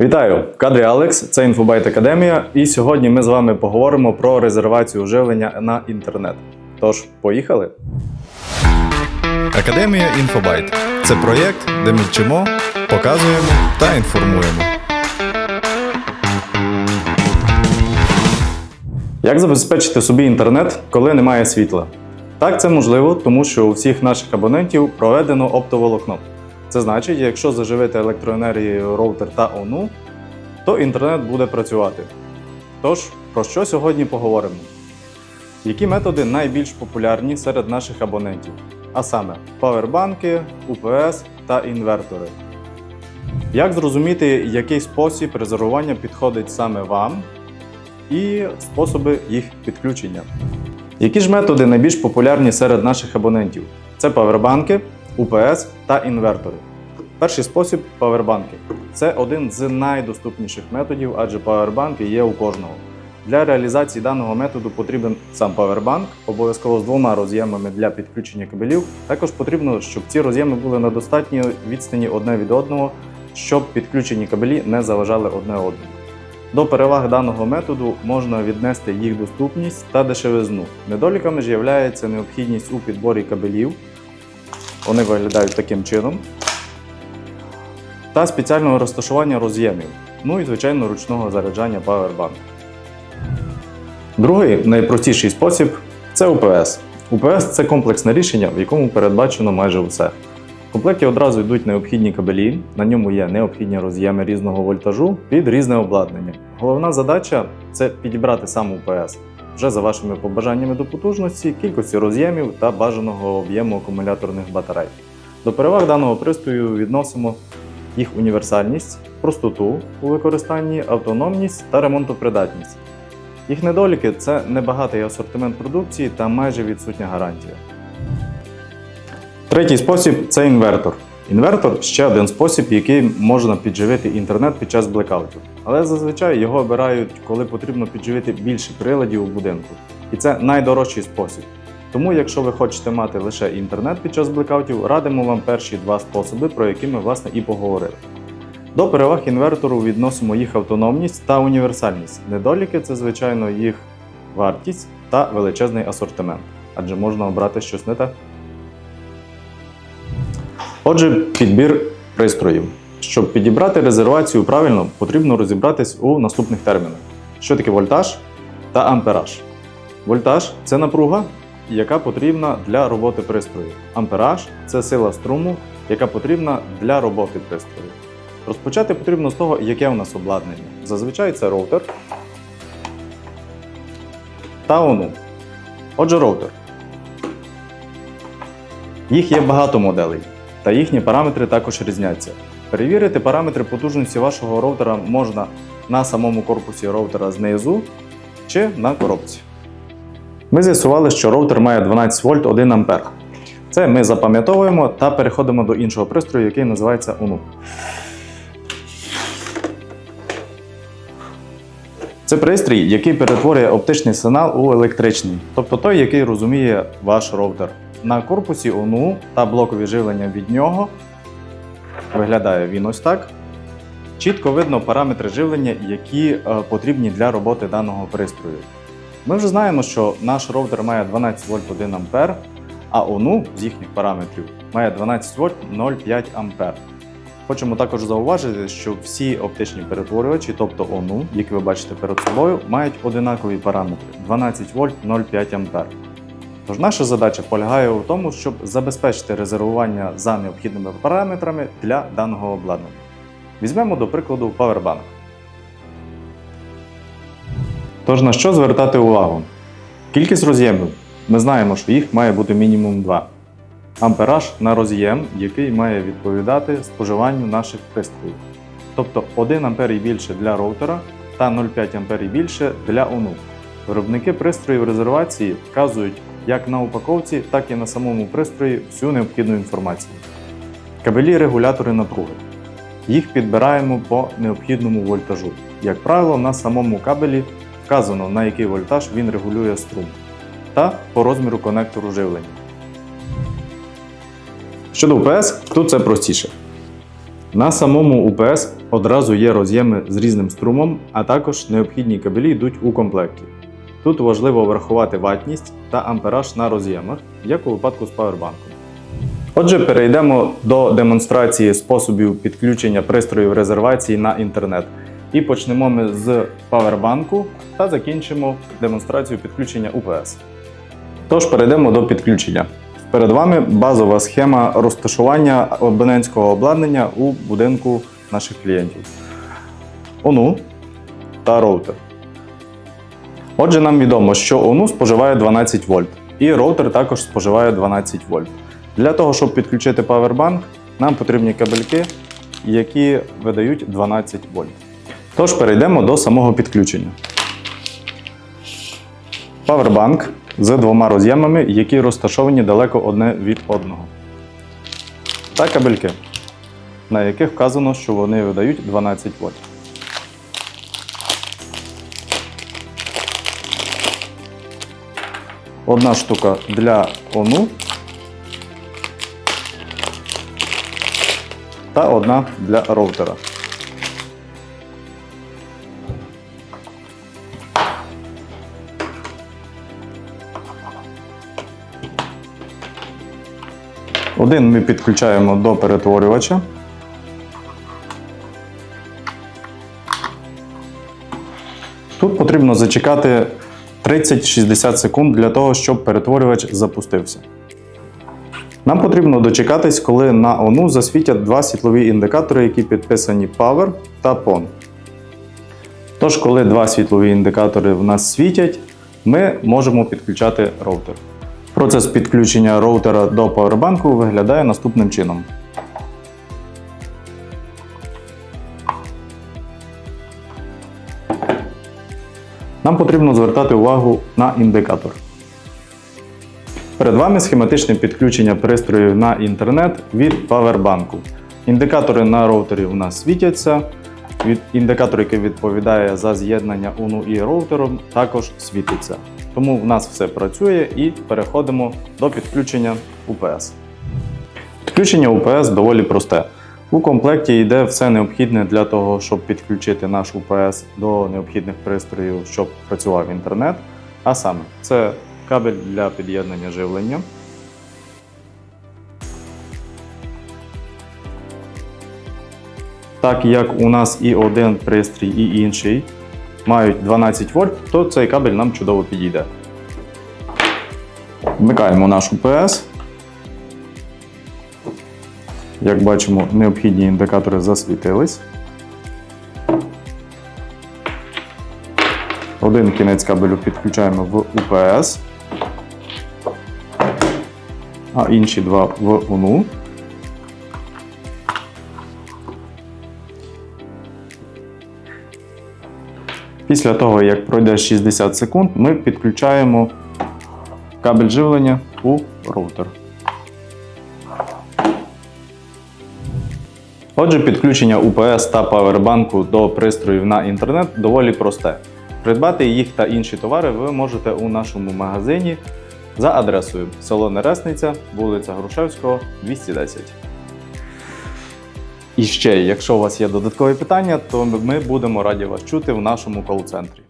Вітаю! В кадрі Алекс, це Інфобайт Академія, і сьогодні ми з вами поговоримо про резервацію живлення на інтернет. Тож, поїхали! Академія Інфобайт це проєкт, де ми вчимо, показуємо та інформуємо. Як забезпечити собі інтернет, коли немає світла? Так, це можливо, тому що у всіх наших абонентів проведено оптоволокно. Це значить, якщо заживити електроенергією роутер та ОНУ, то інтернет буде працювати. Тож, про що сьогодні поговоримо? Які методи найбільш популярні серед наших абонентів? А саме павербанки, УПС та інвертори. Як зрозуміти, який спосіб резервування підходить саме вам і способи їх підключення? Які ж методи найбільш популярні серед наших абонентів? Це павербанки, УПС та інвертори. Перший спосіб павербанки. Це один з найдоступніших методів, адже павербанки є у кожного. Для реалізації даного методу потрібен сам павербанк, обов'язково з двома роз'ємами для підключення кабелів. Також потрібно, щоб ці роз'єми були на достатній відстані одне від одного, щоб підключені кабелі не заважали одне одному. До переваг даного методу можна віднести їх доступність та дешевизну. Недоліками ж є необхідність у підборі кабелів. Вони виглядають таким чином. Та спеціального розташування роз'ємів. Ну і, звичайно, ручного заряджання Powerbank. Другий найпростіший спосіб це УПС. УПС це комплексне рішення, в якому передбачено майже все. В комплекті одразу йдуть необхідні кабелі, на ньому є необхідні роз'єми різного вольтажу під різне обладнання. Головна задача це підібрати сам УПС вже за вашими побажаннями до потужності, кількості роз'ємів та бажаного об'єму акумуляторних батарей. До переваг даного пристрою відносимо їх універсальність, простоту у використанні, автономність та ремонтопридатність. Їх недоліки це небагатий асортимент продукції та майже відсутня гарантія. Третій спосіб це інвертор. Інвертор ще один спосіб, який можна підживити інтернет під час блекаутів. Але зазвичай його обирають, коли потрібно підживити більше приладів у будинку. І це найдорожчий спосіб. Тому, якщо ви хочете мати лише інтернет під час блекаутів, радимо вам перші два способи, про які ми власне і поговорили. До переваг інвертору відносимо їх автономність та універсальність. Недоліки це, звичайно, їх вартість та величезний асортимент, адже можна обрати щось не те. Отже, підбір пристроїв. Щоб підібрати резервацію правильно, потрібно розібратись у наступних термінах: що таке вольтаж та ампераж. Вольтаж це напруга, яка потрібна для роботи пристрою. Ампераж це сила струму, яка потрібна для роботи пристрою. Розпочати потрібно з того, яке у нас обладнання. Зазвичай це роутер та ОНУ. Отже, роутер. Їх є багато моделей, та їхні параметри також різняться. Перевірити параметри потужності вашого роутера можна на самому корпусі роутера знизу чи на коробці. Ми з'ясували, що роутер має 12 вольт 1 ампер. Це ми запам'ятовуємо та переходимо до іншого пристрою, який називається ОНУ. Це пристрій, який перетворює оптичний сигнал у електричний, тобто той, який розуміє ваш роутер. На корпусі ОНУ та блокові живлення від нього виглядає він ось так. Чітко видно параметри живлення, які е, потрібні для роботи даного пристрою. Ми вже знаємо, що наш роутер має 12 вольт 1 ампер, а ОНУ з їхніх параметрів має 12 вольт 0,5 ампер. Хочемо також зауважити, що всі оптичні перетворювачі, тобто ОНУ, які ви бачите перед собою, мають одинакові параметри 12 вольт 0,5 ампер. Тож наша задача полягає у тому, щоб забезпечити резервування за необхідними параметрами для даного обладнання. Візьмемо до прикладу Powerbank. Тож на що звертати увагу? Кількість роз'ємів. Ми знаємо, що їх має бути мінімум 2. Ампераж на роз'єм, який має відповідати споживанню наших пристроїв. Тобто 1 ампер і більше для роутера та 0,5 ампер і більше для ОНУ. Виробники пристроїв резервації вказують як на упаковці, так і на самому пристрої всю необхідну інформацію. Кабелі регулятори напруги. Їх підбираємо по необхідному вольтажу. Як правило, на самому кабелі вказано, на який вольтаж він регулює струм, та по розміру конектору живлення. Щодо УПС, тут це простіше. На самому УПС одразу є роз'єми з різним струмом, а також необхідні кабелі йдуть у комплекті. Тут важливо врахувати ватність та ампераж на роз'ємах, як у випадку з павербанком. Отже, перейдемо до демонстрації способів підключення пристроїв резервації на інтернет. І почнемо ми з павербанку та закінчимо демонстрацію підключення УПС. Тож перейдемо до підключення. Перед вами базова схема розташування абонентського обладнання у будинку наших клієнтів. ОНУ та роутер. Отже, нам відомо, що ОНУ споживає 12 вольт, і роутер також споживає 12 вольт. Для того, щоб підключити павербанк, нам потрібні кабельки, які видають 12 вольт. Тож перейдемо до самого підключення. Павербанк з двома роз'ємами, які розташовані далеко одне від одного. Та кабельки, на яких вказано, що вони видають 12 вольт. Одна штука для ОНУ та одна для роутера. Один ми підключаємо до перетворювача. Тут потрібно зачекати 30-60 секунд для того, щоб перетворювач запустився. Нам потрібно дочекатись, коли на ОНУ засвітять два світлові індикатори, які підписані Power та PON. Тож, коли два світлові індикатори в нас світять, ми можемо підключати роутер. Процес підключення роутера до павербанку виглядає наступним чином. Нам потрібно звертати увагу на індикатор. Перед вами схематичне підключення пристроїв на інтернет від павербанку. Індикатори на роутері у нас світяться. Індикатор, який відповідає за з'єднання УНУ і роутером, також світиться. Тому в нас все працює і переходимо до підключення УПС. Підключення УПС доволі просте. У комплекті йде все необхідне для того, щоб підключити наш УПС до необхідних пристроїв, щоб працював інтернет. А саме, це кабель для під'єднання живлення. Так як у нас і один пристрій, і інший мають 12 вольт, то цей кабель нам чудово підійде. Вмикаємо наш УПС. Як бачимо, необхідні індикатори засвітились. Один кінець кабелю підключаємо в УПС, а інші два в УНУ. Після того, як пройде 60 секунд, ми підключаємо кабель живлення у роутер. Отже, підключення УПС та павербанку до пристроїв на інтернет доволі просте. Придбати їх та інші товари ви можете у нашому магазині за адресою село Нересниця, вулиця Грушевського, 210. І ще, якщо у вас є додаткові питання, то ми будемо раді вас чути в нашому кол-центрі.